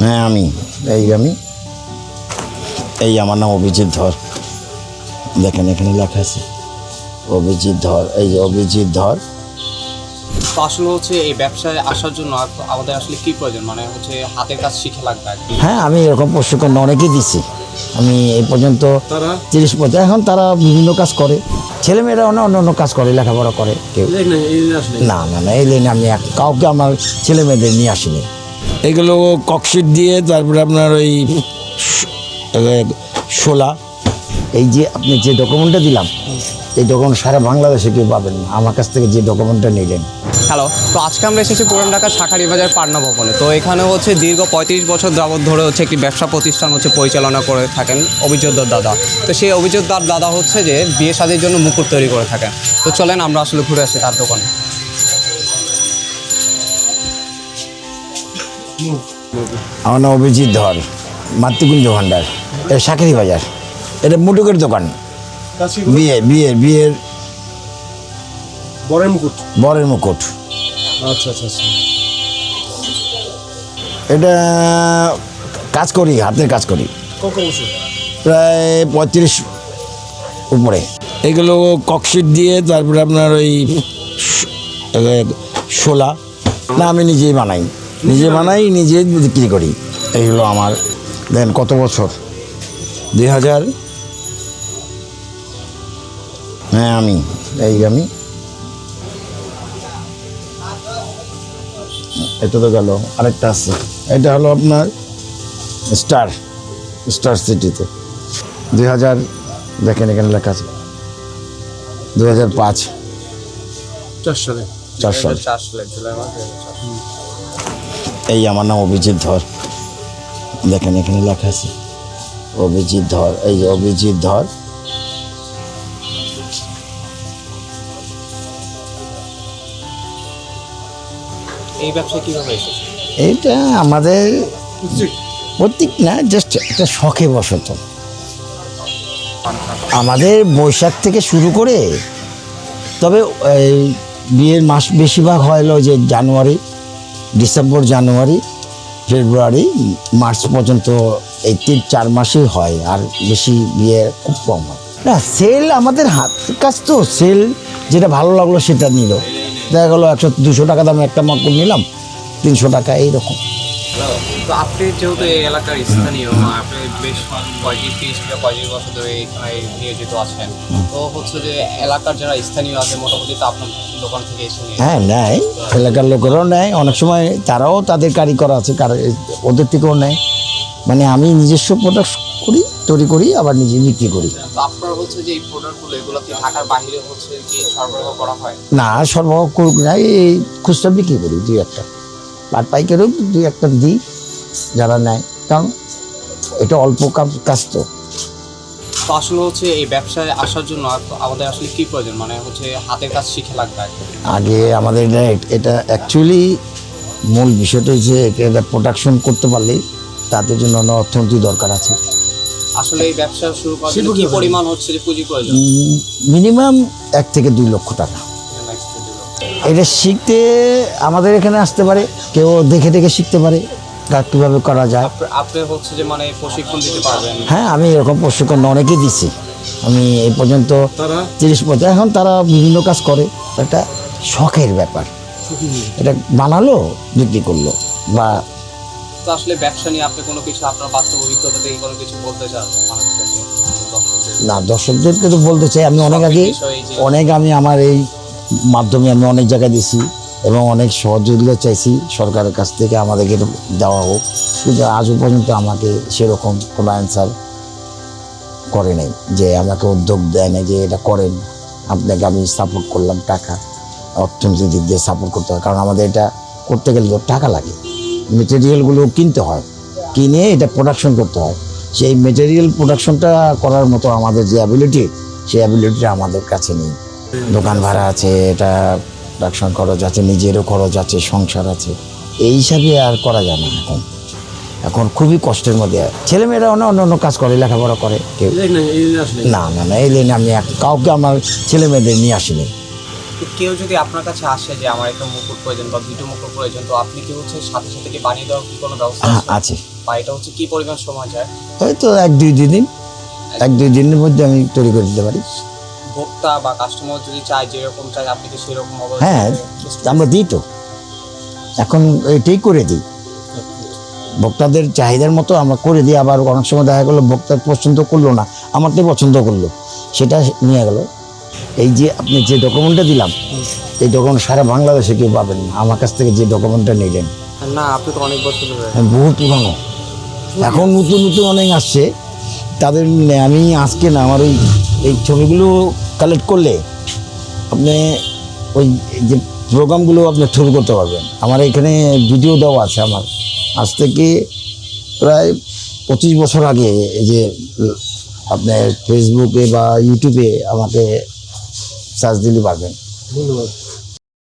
হ্যাঁ আমি। এই আমি। এই আমার নাম অভিজিৎ ধর। দেখেন এখানে লেখা আছে অভিজিৎ ধর। এই অভিজিৎ ধর। তো আসলে হচ্ছে এই ব্যবসায় আসার জন্য আমাদের আসলে কি প্রয়োজন? মানে হচ্ছে হাতের কাজ শিখে লাগবে হ্যাঁ আমি এরকম প্রশিক্ষণ অনেকেই দিচ্ছি আমি এই পর্যন্ত তারা? তিরিশ পঁচিশ এখন তারা বিভিন্ন কাজ করে। ছেলেমেয়েরা অন্য অন্য অন্য কাজ করে লেখাপড়া করে কেউ। না না না এই লাইনে আমি কাউকে আমার ছেলে মেয়েদের নিয়ে আসিনি। এগুলো ককশিট দিয়ে তারপরে আপনার ওই শোলা। এই যে আপনি যে ডকুমেন্টটা দিলাম এই ডকুমেন্ট সারা বাংলাদেশে কেউ পাবেন না। আমার কাছ থেকে যে ডকুমেন্টটা নিলেন। হ্যালো তো আজকে আমরা এসেছি পুরান ঢাকার শাখারি বাজার পাটনা ভবনে। তো এখানে হচ্ছে দীর্ঘ পঁয়ত্রিশ বছর যাবৎ ধরে হচ্ছে একটি ব্যবসা প্রতিষ্ঠান হচ্ছে পরিচালনা করে থাকেন অভিযোদ্ধার দাদা। তো সেই অভিযোদ্ধার দাদা হচ্ছে যে বিয়ে শাদির জন্য মুকুট তৈরি করে থাকেন। তো চলেন আমরা আসলে ঘুরে আসি তার দোকানে। আমার নাম অভিজিৎ ধর মাতৃকুঞ্জ ভান্ডার এটা শাকেরি বাজার। এটা মুটুকের দোকান। বিয়ে বিয়ের বিয়ের বরের মুকুট। বরের মুকুট। আচ্ছা আচ্ছা আচ্ছা। এটা কাজ করি হাতের কাজ করি। প্রায় পঁয়ত্রিশ উপরে। এগুলো ককশিট দিয়ে তারপরে আপনার ওই শোলা না আমি নিজেই বানাই। নিজে বানাই নিজে বিক্রি করি। এইগুলো আমার দেন কত বছর? দুই হাজার? হ্যাঁ আমি। এই আমি। এটা তো গেল। আরেকটা আছে। এটা হলো আপনার স্টার স্টার সিটিতে। দুই হাজার দেখেন এখানে লেখা আছে। দুই হাজার পাঁচ। চার সালে চার সাল চার সালে জুলাই মাসে এই আমার নাম অভিজিৎ ধর। দেখেন এখানে লেখা আছে অভিজিৎ ধর এই যে অভিজিৎ ধর। এই ব্যবসা কীভাবে এসেছে? এইটা আমাদের প্রত্যেক না জাস্ট একটা শখে বসত। আমাদের বৈশাখ থেকে শুরু করে তবে এই বিয়ের মাস বেশিরভাগ হয় যে জানুয়ারি। ডিসেম্বর, জানুয়ারি, ফেব্রুয়ারি, মার্চ পর্যন্ত এই তিন, চার মাসেই হয় আর বেশি বিয়ে খুব কম হয়। না, সেল আমাদের হাত কাজ তো, সেল যেটা ভালো লাগল সেটা নিল। দেখা গেলো একশো দুশো টাকা দামে একটা মাকুল নিলাম, তিনশো টাকা, এইরকম। তো আপনি যেহেতু এই এলাকার স্থানীয় আপনি বেশ পঁয়ত্রিশ তিরিশ থেকে পঁয়ত্রিশ বছর ধরে এখানে নিয়োজিত আছেন। তো হচ্ছে যে এলাকার যারা স্থানীয় আছে মোটামুটি তো আপনার দোকান থেকে এসে হ্যাঁ নেয়। এলাকার লোকেরাও নেয়। অনেক সময় তারাও তাদের কারিগর আছে কার- ওদের থেকেও নেয়। মানে আমি নিজস্ব প্রোডাক্ট করি তৈরি করি আবার নিজে বিক্রি করি। আপনার হচ্ছে যে এই প্রোডাক্টগুলো এগুলো কি ঢাকার বাইরে হচ্ছে কি সরবরাহ করা হয়? না সরবরাহ করুক না এই খুচরা বিক্রি করি দুই একটা। আর পাইকারও দুই একটা দিই যারা নেয়। কারণ এটা অল্প কাজ- কাজ তো। তো আসলে হচ্ছে এই ব্যবসায় আসার জন্য আমাদের আসলে কি প্রয়োজন? মানে হচ্ছে হাতের কাজ শিখে লাগবে আগে আমাদের এটা এটা অ্যাকচুয়ালি মূল বিষয়টা হচ্ছে এটা প্রোডাকশন করতে পারলে তাদের জন্য অনেক অর্থনীতি দরকার আছে। আসলে এই ব্যবসা শুরু করার জন্য কি পরিমাণ হচ্ছে যে পুঁজি প্রয়োজন? মিনিমাম এক থেকে দুই লক্ষ টাকা। এটা শিখতে আমাদের এখানে আসতে পারে কেউ দেখে দেখে শিখতে পারে কাজ কীভাবে করা যায়। আপনি হচ্ছে যে মানে প্রশিক্ষণ দিতে পারবেন। হ্যাঁ আমি এরকম প্রশিক্ষণ অনেকেই দিচ্ছি আমি এই পর্যন্ত তারা? তিরিশ পঁচিশ এখন তারা বিভিন্ন কাজ করে। একটা শখের ব্যাপার। এটা বানালো বিক্রি করল বা তো আসলে ব্যবসা নিয়ে আপনি কোনো কিছু আপনার বাস্তব অভিজ্ঞতা থেকে কোনো কিছু বলতে চান? মানুষদেরকে না দর্শকদেরকে তো বলতে চাই আমি অনেক আগে অনেক আমি আমার এই মাধ্যমে আমি অনেক জায়গায় দিছি এবং অনেক সহযোগিতা চাইছি সরকারের কাছ থেকে আমাদেরকে দেওয়া হোক। কিন্তু আজও পর্যন্ত আমাকে সেরকম কোনো অ্যান্সার করে নাই যে আমাকে উদ্যোগ দেয় না যে এটা করেন। আপনাকে আমি সাপোর্ট করলাম টাকা অর্থনৈতিক দিক দিয়ে সাপোর্ট করতে হয় কারণ আমাদের এটা করতে গেলে টাকা লাগে। মেটেরিয়ালগুলো কিনতে হয়, কিনে এটা প্রোডাকশন করতে হয়। সেই মেটেরিয়াল প্রোডাকশনটা করার মতো আমাদের যে অ্যাবিলিটি সেই অ্যাবিলিটিটা আমাদের কাছে নেই। দোকান ভাড়া আছে এটা প্রোডাকশন খরচ আছে নিজেরও খরচ আছে সংসার আছে। এই হিসাবে আর করা যায় না এখন। এখন খুবই কষ্টের মধ্যে। ছেলেমেয়েরা অন্য অন্য অন্য কাজ করে লেখাপড়া করে কেউ না না না না এই লাইনে আমি এক- কাউকে আমার ছেলে মেয়েদের নিয়ে আসিনি। কেউ যদি আপনার কাছে আসে যে আমার একটা মুকুট প্রয়োজন বা দুটো মুকুট প্রয়োজন তো আপনি কি হচ্ছে সাথে সাথে কি বানিয়ে দেওয়ার কি কোনো ব্যবস্থা হ্যাঁ আছে? আছে। বা এটা হচ্ছে কি পরিমাণ সময় যায় হয়তো এক দুই দুই দিন এক দুই দিনের মধ্যে আমি তৈরি করে দিতে পারি। ভোক্তা বা কাস্টমার যদি চায় যেরকম চায় আপনি কি সেরকম হ্যাঁ আমরা দিই তো। এখন এটাই করে দিই। ভোক্তাদের চাহিদার মতো আমরা করে দিই আবার অনেক সময় দেখা গেলো ভোক্তা পছন্দ করল না আমারটাই পছন্দ করল সেটা নিয়ে গেল। এই যে আপনি যে ডকুমেন্টটা দিলাম এই ডকুমেন্ট সারা বাংলাদেশে কেউ পাবেন না। আমার কাছ থেকে যে ডকুমেন্টটা নিলেন। না আপনি তো অনেক বছর ধরে। বহু পুরানো। এখন নতুন নতুন অনেক আসছে। তাদের আমি আজকে না আমার ওই এই ছবিগুলো কালেক্ট করলে আপনি ওই যে প্রোগ্রামগুলো আপনি শুরু করতে পারবেন। আমার এখানে ভিডিও দেওয়া আছে আমার। আজ থেকে প্রায় পঁচিশ বছর আগে এই যে আপনার ফেসবুকে বা ইউটিউবে আমাকে সার্চ দিলে পারবেন। ধন্যবাদ।